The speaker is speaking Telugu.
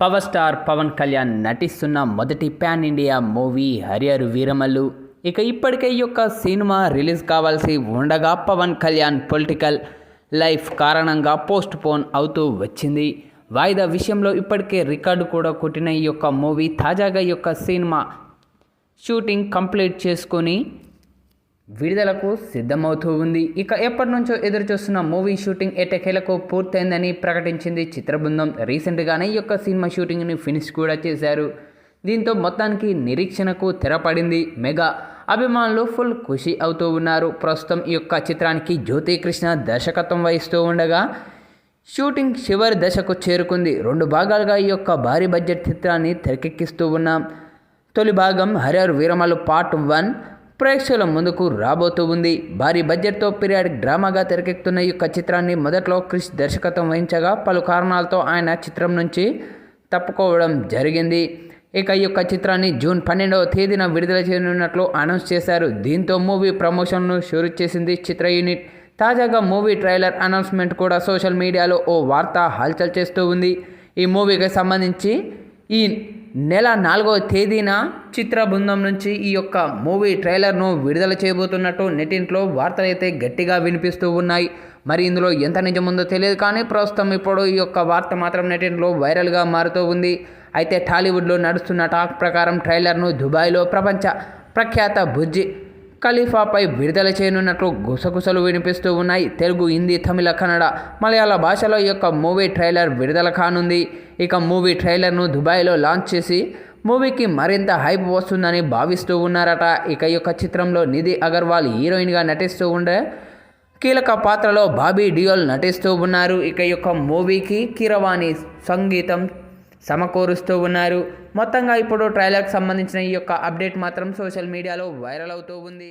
పవర్ స్టార్ పవన్ కళ్యాణ్ నటిస్తున్న మొదటి pan India movie Harrier Veeramallu. ఇక ఇప్పటికే ఈ యొక్క సినిమా రిలీజ్ కావాల్సి ఉండగా పవన్ కళ్యాణ్ పొలిటికల్ లైఫ్ కారణంగా పోస్ట్ పోన్ అవుతూ వచ్చింది. వాయిదా విషయంలో ఇప్పటికే రికార్డు కూడా కొట్టిన ఈ యొక్క మూవీ తాజాగా ఈ యొక్క సినిమా షూటింగ్ కంప్లీట్ చేసుకొని విడుదలకు సిద్ధమవుతూ ఉంది. ఇక ఎప్పటి నుంచో ఎదురు చూస్తున్న మూవీ షూటింగ్ ఎటకేలకు పూర్తయిందని ప్రకటించింది చిత్రబృందం. రీసెంట్గానే ఈ యొక్క సినిమా షూటింగ్ని ఫినిష్ కూడా చేశారు. దీంతో మొత్తానికి నిరీక్షణకు తెరపడింది మెగా. అభిమానులు ఫుల్ ఖుషి అవుతూ ఉన్నారు. ప్రస్తుతం ఈ యొక్క చిత్రానికి జ్యోతి కృష్ణ దర్శకత్వం వహిస్తూ ఉండగా షూటింగ్ చివరి దశకు చేరుకుంది. రెండు భాగాలుగా ఈ యొక్క భారీ బడ్జెట్ చిత్రాన్ని తెరకెక్కిస్తూ ఉన్నాం. తొలి భాగం హరిహర్ వీరమలు పార్ట్ వన్ ప్రేక్షకుల ముందుకు రాబోతూ ఉంది. భారీ బడ్జెట్తో పీరియాడిక్ డ్రామాగా తెరకెక్కుతున్న ఈ యొక్క చిత్రాన్ని మొదట్లో క్రిష్ దర్శకత్వం వహించగా పలు కారణాలతో ఆయన చిత్రం నుంచి తప్పుకోవడం జరిగింది. ఇక ఈ యొక్క చిత్రాన్ని జూన్ పన్నెండవ తేదీన విడుదల చేయనున్నట్లు అనౌన్స్ చేశారు. దీంతో మూవీ ప్రమోషన్ను షురూ చేసింది చిత్ర యూనిట్. తాజాగా మూవీ ట్రైలర్ అనౌన్స్మెంట్ కూడా సోషల్ మీడియాలో ఓ వార్త హల్చల్ చేస్తూ ఉంది. ఈ మూవీకి సంబంధించి ఈ నెల నాలుగవ తేదీన చిత్ర బృందం నుంచి ఈ యొక్క మూవీ ట్రైలర్ను విడుదల చేయబోతున్నట్టు నెటింట్లో వార్తలు అయితే గట్టిగా వినిపిస్తూ ఉన్నాయి. మరి ఇందులో ఎంత నిజముందో తెలియదు కానీ ప్రస్తుతం ఇప్పుడు ఈ యొక్క వార్త మాత్రం నెటింట్లో వైరల్గా మారుతూ ఉంది. అయితే టాలీవుడ్లో నడుస్తున్న టాక్ ప్రకారం ట్రైలర్ను దుబాయ్లో ప్రపంచ ప్రఖ్యాత బుజ్జి ఖలీఫాపై విడుదల చేయనున్నట్లు గుసగుసలు వినిపిస్తూ ఉన్నాయి. తెలుగు హిందీ తమిళ కన్నడ మలయాళ భాషలో ఈ యొక్క మూవీ ట్రైలర్ విడుదల కానుంది. ఇక మూవీ ట్రైలర్ను దుబాయ్లో లాంచ్ చేసి మూవీకి మరింత హైప్ వస్తుందని భావిస్తూ ఉన్నారట. ఇక ఈ యొక్క చిత్రంలో నిధి అగర్వాల్ హీరోయిన్గా నటిస్తూ ఉండే కీలక పాత్రలో బాబీ డియోల్ నటిస్తూ ఉన్నారు. ఇక యొక్క మూవీకి కీరవాణి సంగీతం సమకూరుస్తూ ఉన్నారు. మొత్తంగా ఇప్పుడు ట్రైలర్కి సంబంధించిన ఈ యొక్క అప్డేట్ మాత్రం సోషల్ మీడియాలో వైరల్ అవుతూ ఉంది.